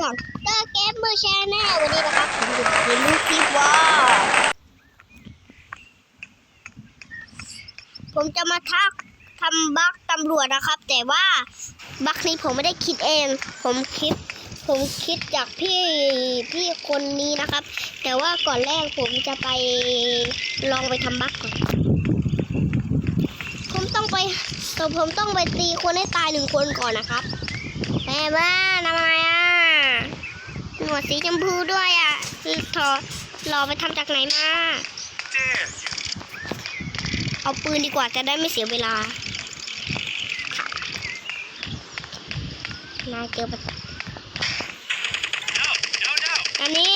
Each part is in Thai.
ช่องตอร์เกมเมอร์แชนแนลวันนี้นะครับผมอยู่ในลูกที่ว่า ผมจะมาทักทำบั๊กตำรวจนะครับ แต่ว่าบั๊กนี้ผมไม่ได้คิดเอง ผมคิด ผมคิดจากพี่พี่คนนี้นะครับ แต่ว่าก่อนแรกผมจะไปลองไปทำบั๊กก่อนผมต้องไปแต่ผมต้องไปตีคนให้ตายหนึ่งคนก่อนนะครับแม่บ้านทำไมอะ หนวดสีชมพูด้วยอะถอรอไปทำจากไหนมา เอาปืนดีกว่าจะได้ไม่เสียเวลานาเจอประตูอันนี้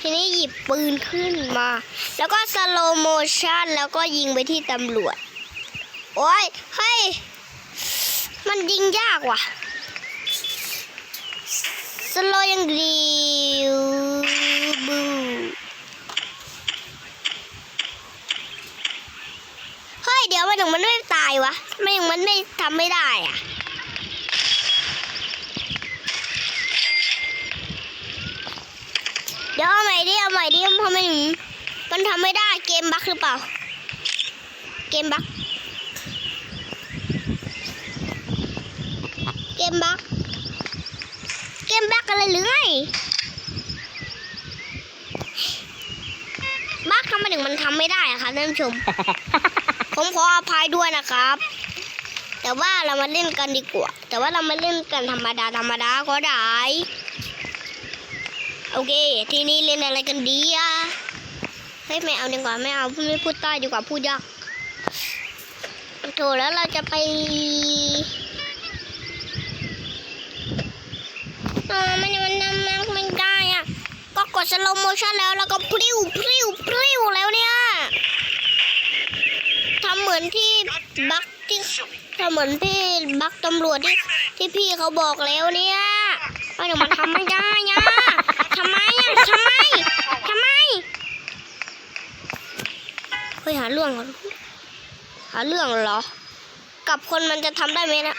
ทีนี้หยิบปืนขึ้นมา แล้วก็สโลโมชันแล้วก็ยิงไปที่ตำรวจ โอ้ย เฮ้ย มันยิงยากว่ะ สโลยังดีบูเฮ้ยเดี๋ยวมันถึงมันไม่ตายวะไม่ถึงมันไม่ทำไม่ได้อะเดี๋ยวเอาใหม่ดิเอาใหม่ดิทำไมถึงมันทำไม่ได้เกมบั๊กหรือเปล่า เกมบั๊กเกมบั๊ก เกมบั๊กอะไรหรือไงบั๊กทำไมถึงมันทำไม่ได้อะครับท่านผู้ชม ผมขออภัยด้วยนะครับ แต่ว่าเรามาเล่นกันดีกว่า แต่ว่าเรามาเล่นกันธรรมดาธรรมดาก็ได้ โอเค ทีนี้เล่นอะไรกันดีอะเฮ้ยไม่เอาดีกว่าไม่เอาไม่พูดใต้ดีกว่าพูดยากโถแล้วเราจะไป เออมันมันมันมันไม่ได้อะ ก็กดสโลโมชั่นแล้วแล้วก็พริ้วพริ้วพริ้วแล้วเนี่ยทำเหมือนที่บักที่ทำเหมือนที่บักตำรวจที่ที่พี่เขาบอกแล้วเนี่ยว่าเดี๋ยวมันทำไม่ได้เนี่ยทำไมอะทำไมทำไมเฮ้ยหาเรื่องเหรอหาเรื่องเหรอ กับคนมันจะทำได้ไหมนะ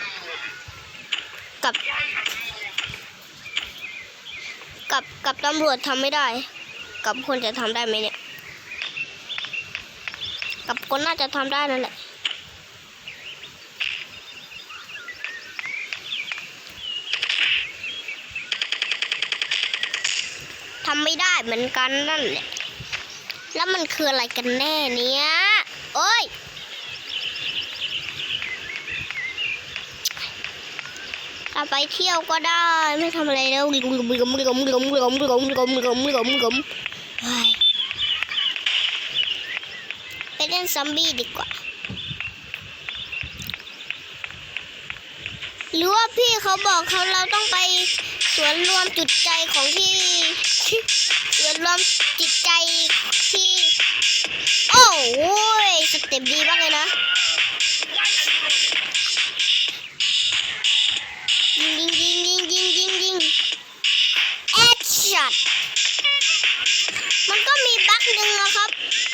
กับ กับกับตำรวจทำไม่ได้ กับคนจะทำได้ไหมเนี่ย กับคนน่าจะทำได้นั่นแหละทำไม่ได้เหมือนกันนั่นแหละ แล้วมันคืออะไรกันแน่เนี่ยโอ้ยาไปเที่ยวก็ได้ไม่ทำอะไรแล้วกลมกลมกลมกลมกลมกลมกลมกลมกลมกลมเฮ้ยไปเล่นซอมบี้ดีกว่าหรือว่าพี่เขาบอกเขาเราต้องไปสวนรวมจุดใจของที่สวนรวมจิตใจ งนะครับ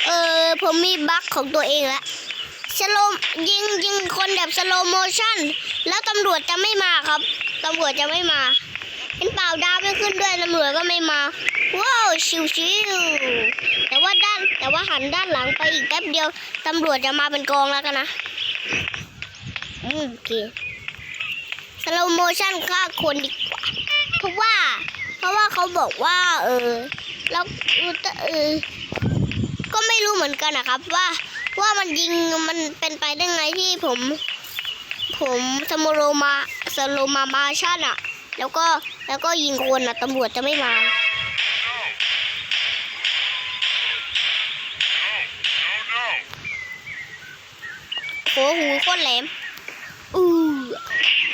เออผมมีบั๊กของตัวเองละสโลมยิงยิงคนแบบสโลโมชั่น แล้วตำรวจจะไม่มาครับตำรวจจะไม่มาเห็นเปล่าดาวไม่ขึ้นด้วยตำรวจก็ไม่มาว้าวชิวชิวแต่ว่าด้านแต่ว่าหันด้านหลังไปอีกแป๊บเดียวตำรวจจะมาเป็นกองแล้วกันนะอืมโอเคสโลโมชั่นฆ่าคนดีกว่าเพราะว่า เพราะว่าเขาบอกว่า เออแล้วเออ ก็ไม่รู้เหมือนกันนะครับ ว่าว่ามันยิงมันเป็นไปได้ไงที่ผม ผมสมโรมาสโลมามาชั่นอะแล้วก็แล้วก็ยิงคนอะตำรวจจะไม่มา No, no, no! โหหูโคตรแหลมอือ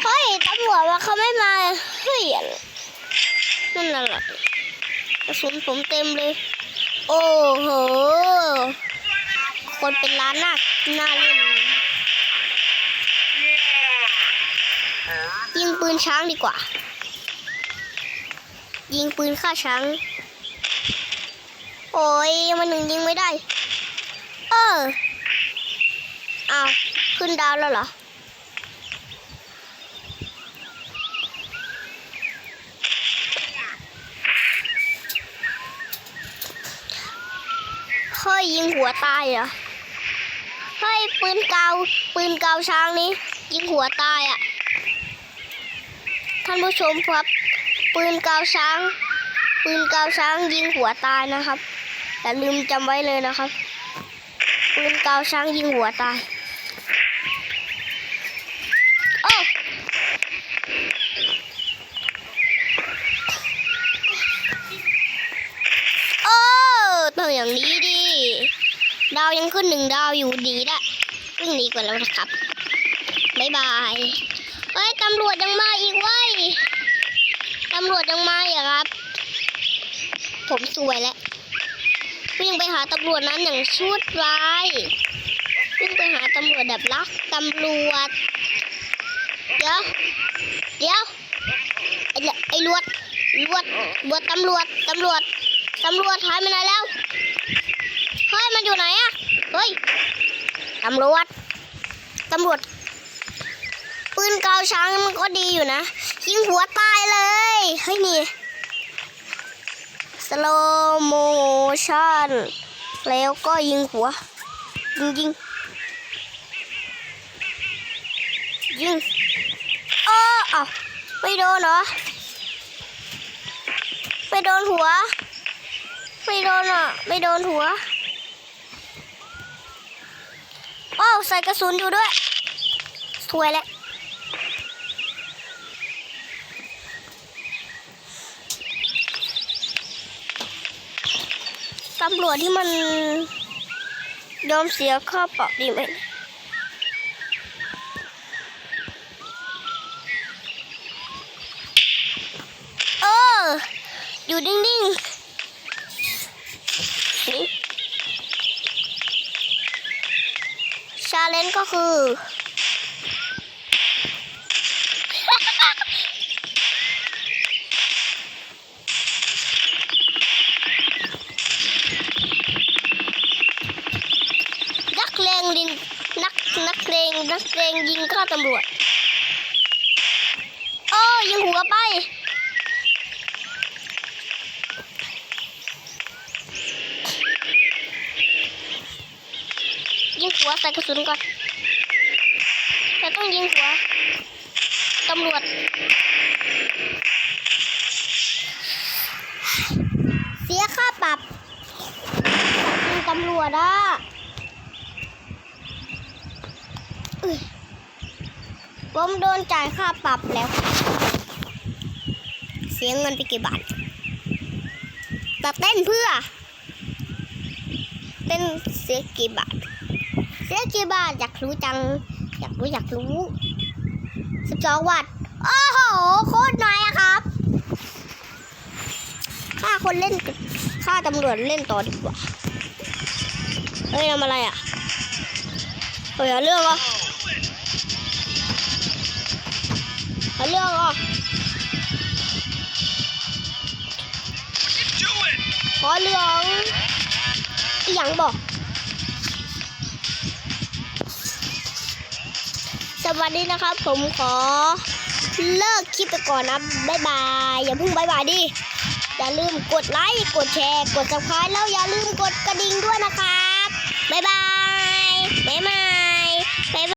เฮ้ยตำรวจว่าเขาไม่มาเฮ้ยนั่นน่ะเหรกระสุนผมเต็มเลย โอ้โห คนเป็นล้านน่าน่าเล่นยิงปืนช้างดีกว่า ยิงปืนฆ่าช้าง โอ้ยมันหนึ่งยิงไม่ได้ เอออ้าวขึ้นดาวแล้วเหรอ ยิงหัวตายเหรอเฮ้ยปืนเกาปืนเกาช้างนี้ ยิงหัวตายอะท่านผู้ชมครับ ปืนเกาช้าง ปืนเกาช้างยิงหัวตายนะครับอย่าลืมจำไว้เลยนะครับ ปืนเกาช้างยิงหัวตาย โอ้โอ้ ต้องอย่างนี้ดิดาวยังขึ้นหนึ่งดาวอยู่ดีละวิ่งหนีก่อนแล้วนะครับบ๊ายบายเฮ้ยตำรวจยังมาอีกเว้ยตำรวจยังมาอีกครับ ผมสวยแล้ววิ่งไปหาตำรวจนั้นอย่างชุดร้ายวิ่งไปหาตำรวจแบบรักตำรวจ เดี๋ยว เดี๋ยว ไอ้ไอ้ลวดลวดลวดตำรวจ ตำรวจ ตำรวจหายไปไหนแล้ว เฮ้ย มันอยู่ไหนอะเฮ้ย ตำรวจ ตำรวจ ปืนเกาช้างมันก็ดีอยู่นะ ยิงหัวตายเลย เฮ้ย นี่ สโลโมชั่น แล้วก็ยิงหัว ยิงยิงยิงเอออ้าไม่โดนเหรอ ไม่โดนหัว ไม่โดนอะ ไม่โดนหัว โอ้าว ใส่กระสุนอยู่ด้วยสวยแล้วตำรวจที่มันยอมเสียค่าปรับดีไหมเออ อยู่นิ่ง ๆนี่ชาเล นจ์ก็คือ นักเลงลิงนักนักเลงนักเลงยิงฆ่าตำรวจโอ้ยิงหัวไปยิงหัวใส่กระสุนก่อน ต้องยิงหัวตำรวจ เสียค่าปรับยิงตำรวจอะผมโดนจ่ายค่าปรับแล้ว เสียเงินไปกี่บาทแต่เต้นเพื่อ เต้นเสียกี่บาท เสียกี่บาทอยากรู้จัง อยากรู้อยากรู้สิบสองวัตต์โอ้โห โคตรน้อยอะครับค่าคนเล่นกับค่าตำรวจเล่นต่อดีกว่า เฮ้ยทำอะไรอะเฮ้ยเอาเรื่องเหรอเอาเรื่องอะ What you doing? ขอเรื่องอหย่างบอก วัสดีนะครับ ผมขอเลิกคลิปไปก่อนนะบ๊ายบาย อย่าเพิ่งบ๊ายบายดิ อย่าลืมกดไลค์ กดแชร์ กด subscribe แล้วอย่าลืมกดกระดิ่งด้วยนะครับบ๊ายบายบ๊ายบาย